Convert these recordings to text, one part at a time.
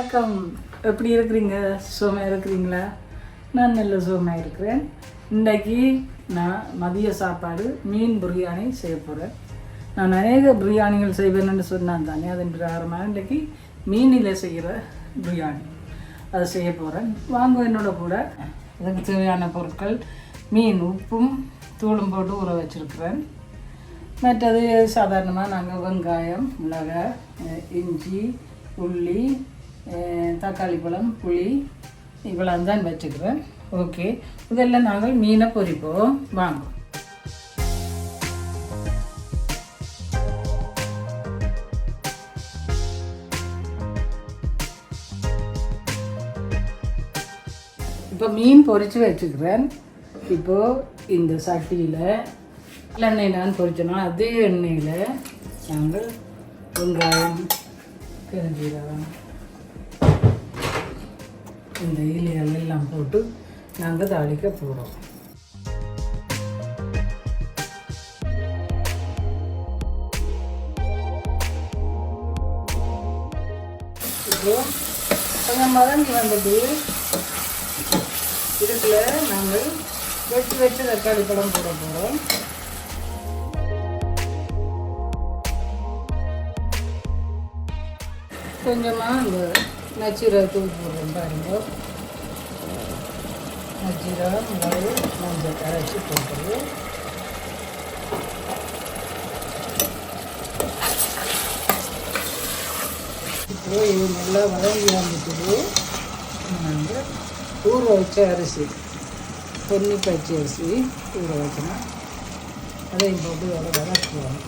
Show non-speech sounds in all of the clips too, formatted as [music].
வணக்கம். எப்படி இருக்கிறீங்க? சுகமாக இருக்கிறீங்களா? நான் நல்ல சுகமாக இருக்கிறேன். இன்றைக்கி நான் மதிய சாப்பாடு மீன் பிரியாணி செய்ய போகிறேன் நான் அநேக பிரியாணிகள் செய்வேன்னு சொன்னான் தானே அதன் பிரகாரமாக இன்றைக்கி மீனில் செய்கிற பிரியாணி. அதை செய்ய போகிறேன் வாங்க என்னோட கூட. அதுக்கு தேவையான பொருட்கள் மீன் உப்பும் தூளும் போட்டு ஊற வச்சுருக்கிறேன். மற்றது சாதாரணமாக நாங்கள் வெங்காயம் மிளகாய் இஞ்சி உள்ளி தக்காளி பழம் புளி இவ்வளோ தான் வச்சுக்கிறேன் ஓகே. இதெல்லாம் நாங்கள் மீனை பொரிப்போம் வாங்க. இப்போ மீன் பொறிச்சு வச்சுக்கிறேன் இப்போது இந்த சட்டியில் எண்ணெய் நான் பொரிச்சோன்னா அதே எண்ணெயில் நாங்கள் வெங்காயம் கரிஞ்சீரகம் இந்த இலைகள் எல்லாம் போட்டு நாங்கள் தாளிக்க போகிறோம் இப்போ கொஞ்சம் மதங்கி வந்தது. இதுக்குள்ள நாங்கள் வெட்டி வச்சு தக்காளி பழம் போட போகிறோம் கொஞ்சமாக இந்த நச்சீரக தூள் போடுறோம் பாருங்க நச்சீரகம் மிளகு மஞ்சள் அரைச்சி போட்டுரு இப்போ இது நல்லா வதங்கி வந்துட்டு நாங்கள் ஊற வச்ச அரிசி பொன்னி பச்சை அரிசி ஊற வச்சோன்னா அதையும் போட்டு வர வதக்குவோம்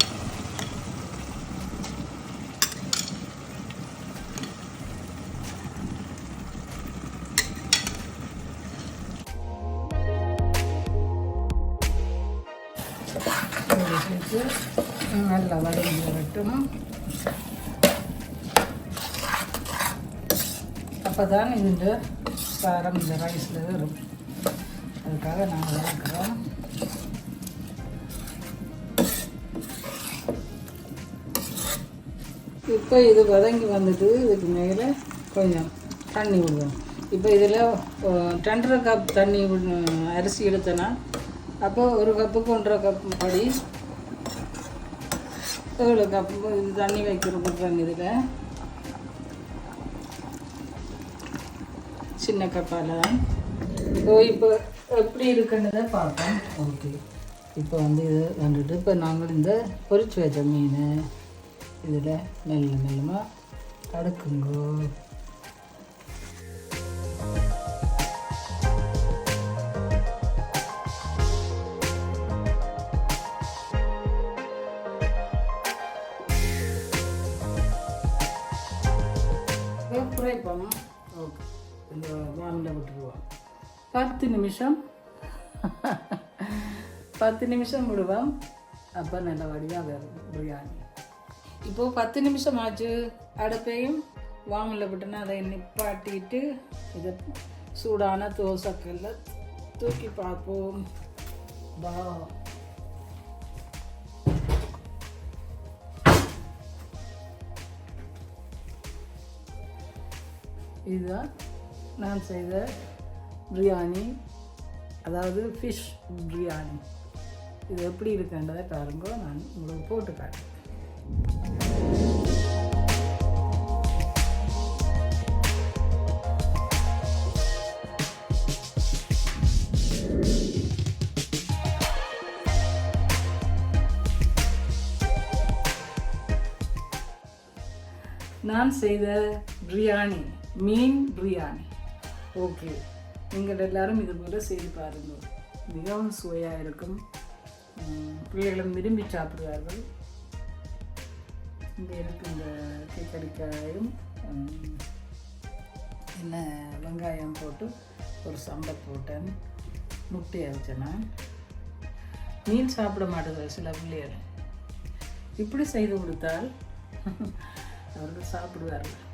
சேர்த்து நல்லா வதங்கி வரட்டும். அப்போ தான் இந்த சாரம் இந்த ரைஸில் வரும். அதுக்காக நாங்கள் வளர்க்குறோம் இப்போ இது வதங்கி வந்துட்டு இதுக்கு மேலே கொஞ்சம் தண்ணி விடுவோம். இப்போ இதில் ரெண்டரை கப் தண்ணி அரிசி எடுத்தேன்னா அப்போ ஒரு கப்புக்கு ஒன்றரை கப் படி ஏழு கப் இது தண்ணி வைக்கிறதுக்கு இதில். சின்ன கப்பால். தான் ஸோ இப்போ எப்படி இருக்குன்றதை பார்ப்போம். ஓகே. இப்போ வந்து இது வந்துட்டு இப்போ நாங்கள் இந்த பொரிச்சு வச்ச மீன் இதில் மெல்ல மெல்லமாக அடுக்குங்கோ குறைப்போம் ஓகே. இந்த வானில் விட்டுருவோம் பத்து நிமிஷம். பத்து நிமிஷம் விடுவோம் அப்போ நல்ல வடிவாக வரும் பிரியாணி. இப்போது பத்து நிமிஷம் ஆச்சு. அடுப்பையும் வாமில் விட்டுனா அதை நிப்பாட்டிட்டு இதை சூடான தோசைக்கல்ல தூக்கி பார்ப்போம். வா இதுதான் நான் செய்த பிரியாணி அதாவது ஃபிஷ் பிரியாணி. இது எப்படி இருக்குன்றதை பாருங்க. நான் உங்களுக்கு போட்டு காட்டுறேன். நான் செய்த பிரியாணி. மீன் பிரியாணி. ஓகே. நீங்கள் எல்லாரும் இது போல செய்து பாருங்கள். மிகவும் சுவையாக இருக்கும். பிள்ளைகளும் விரும்பி சாப்பிடுவார்கள். இங்கே இருக்கு இந்த கேக்கடிக்காயும் என்ன வெங்காயம் போட்டு ஒரு சம்பல் போட்டேன். முட்டையை வச்சேன் மீன் சாப்பிட மாட்டேங்குது சில பிள்ளைகள். இப்படி செய்து கொடுத்தால் [laughs] அவர்கள் சாப்பிடுவார்கள்.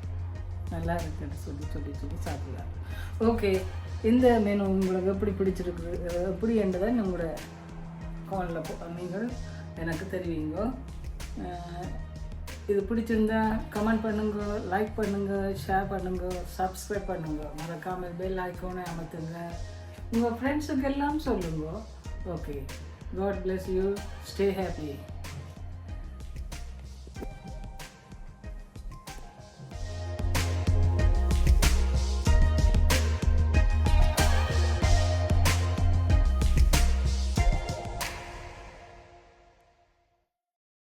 நல்லா இருக்குன்னு சொல்லி சொல்லி சொல்லி சாப்பிடலாம் ஓகே இந்த மெனு உங்களுக்கு எப்படி பிடிச்சிருக்கு எப்படி என்றதை நம்மளோட காலில் நீங்கள் எனக்கு தெரிவிங்க. இது பிடிச்சிருந்தா கமெண்ட் பண்ணுங்க லைக் பண்ணுங்க ஷேர் பண்ணுங்க சப்ஸ்கிரைப் பண்ணுங்க. மறக்காமல் பெல் ஐக்கோனை அமர்த்துங்க. உங்கள் ஃப்ரெண்ட்ஸுக்கு எல்லாம் சொல்லுங்க. Okay god bless you stay happy